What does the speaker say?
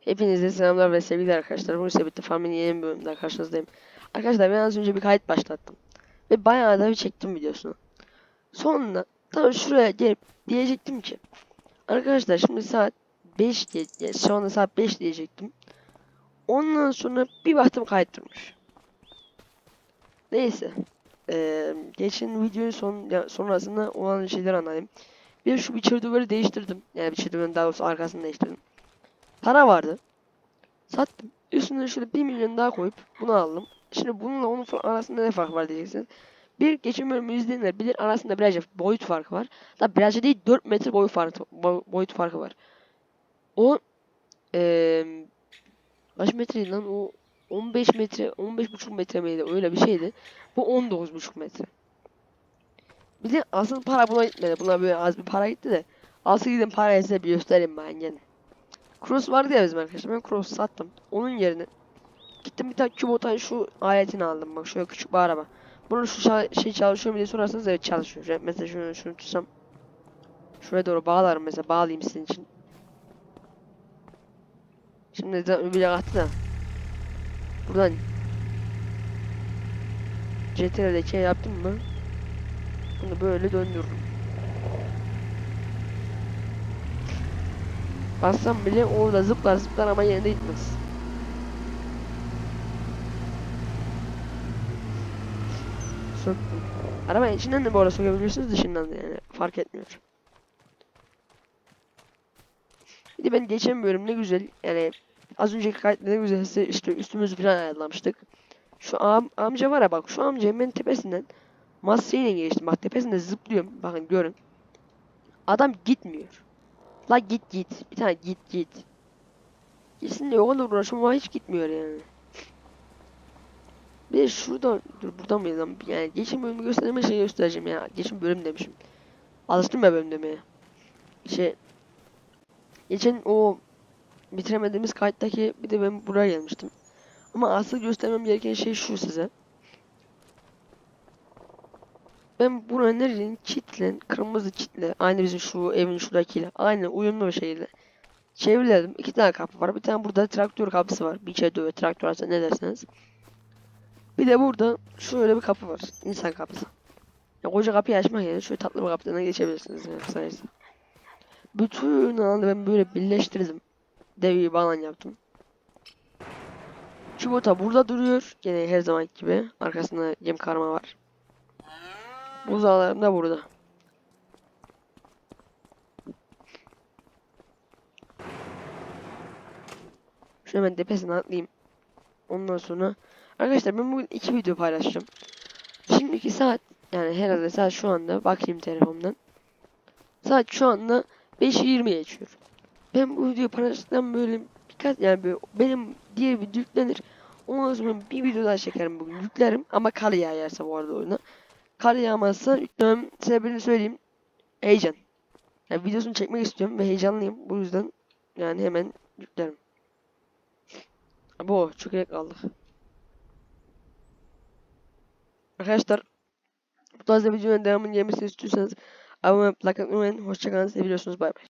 Hepinize selamlar ve sevgiler arkadaşlar. Bu sebeple Farming yeni bir bölümde karşınızdayım. Arkadaşlar ben az önce bir kayıt başlattım. Ve bayağı da bir çektim videosunu. Sonra tam şuraya gelip diyecektim ki. Arkadaşlar şimdi saat 5 diye, yani şu saat 5 diyecektim. Ondan sonra bir baktım kayıt durmuş. Neyse. Ee, geçen videonun son, sonrasında olan şeyler anlayayım. Bir şu biçer duvarı değiştirdim. Yani biçer duvarın daha doğrusu arkasını değiştirdim. Para vardı. Sattım. Üstüne şöyle 1 milyon daha koyup bunu aldım. Şimdi bununla onun arasında ne fark var diyeceksiniz. Bir geçen bölümü izleyenler bilir arasında birazcık boyut farkı var. Da birazcık değil 4 metre boy farkı, boy- boyut farkı var. O eee kaç metreydi lan o 15 metre 15,5 metre miydi öyle bir şeydi. Bu 19,5 metre. Bir de asıl para buna gitmedi. Buna böyle az bir para gitti de. Asıl giden parayı size bir göstereyim ben gene. Cross vardı ya bizim arkadaşlar. Ben Cross sattım. Onun yerine gittim bir tane Kubota'nın şu aletini aldım. Bak şöyle küçük bir araba. Bunun şu şey çalışıyor mu diye sorarsanız evet çalışıyor. Mesela şunu, şunu tutsam. Şuraya doğru bağlarım mesela. Bağlayayım sizin için. Şimdi zaten bile attı da. Buradan CTRL'de şey yaptım mı? Bunu böyle döndürürüm. Bassam bile orada zıplar zıplar ama yerinde gitmez. Söktüm. Araba içinden de bu arada sökebiliyorsunuz dışından da yani fark etmiyor. Bir de ben geçen bölüm ne güzel yani az önceki kayıtta ne güzelse işte üstümüzü falan ayarlamıştık. Şu am amca var ya bak şu amca hemen tepesinden masayla geçtim. Bak tepesinde zıplıyorum. Bakın görün. Adam gitmiyor. La git git. Bir tane git git. Gitsin de o kadar uğraşıyorum ama hiç gitmiyor yani. Bir de şurada dur burada mıydı lan? Yani geçen bölümü gösterdiğime şey göstereceğim ya. Geçen bölüm demişim. Alıştım ya bölüm demeye. Şey geçen o bitiremediğimiz kayıttaki bir de ben buraya gelmiştim. Ama asıl göstermem gereken şey şu size. Ben buranın nerenin çitle, kırmızı çitle, aynı bizim şu evin şuradakiyle, aynı uyumlu bir şekilde çevirledim. İki tane kapı var. Bir tane burada traktör kapısı var. Bir içeri dövüyor. Traktör aslında ne derseniz. Bir de burada şöyle bir kapı var. İnsan kapısı. Ya koca kapıyı açmak yerine şöyle tatlı bir kapıdan geçebilirsiniz yani. Bütün alanı ben böyle birleştirdim. Dev bir alan yaptım. Çubota burada duruyor. Gene her zaman gibi. Arkasında yem karma var. Buzağlarım da burada. Şöyle hemen tepesine atlayayım. Ondan sonra arkadaşlar ben bugün iki video paylaşacağım. Şimdiki saat yani herhalde saat şu anda bakayım telefondan. Saat şu anda 5.20 geçiyor. Ben bu videoyu paylaştıktan böyle birkaç yani böyle benim diğer video yüklenir. Ondan sonra bir video daha çekerim bugün yüklerim ama kar yağarsa bu arada oyuna. Kar yağmazsa yüklemem sebebini söyleyeyim. Heyecan. Yani videosunu çekmek istiyorum ve heyecanlıyım. Bu yüzden yani hemen yüklerim. Bu çok iyi kaldık. Arkadaşlar bu tarz videoların devamını gelmesini istiyorsanız abone olmayı, like atmayı unutmayın. Hoşçakalın. Seviyorsunuz. Bay bay.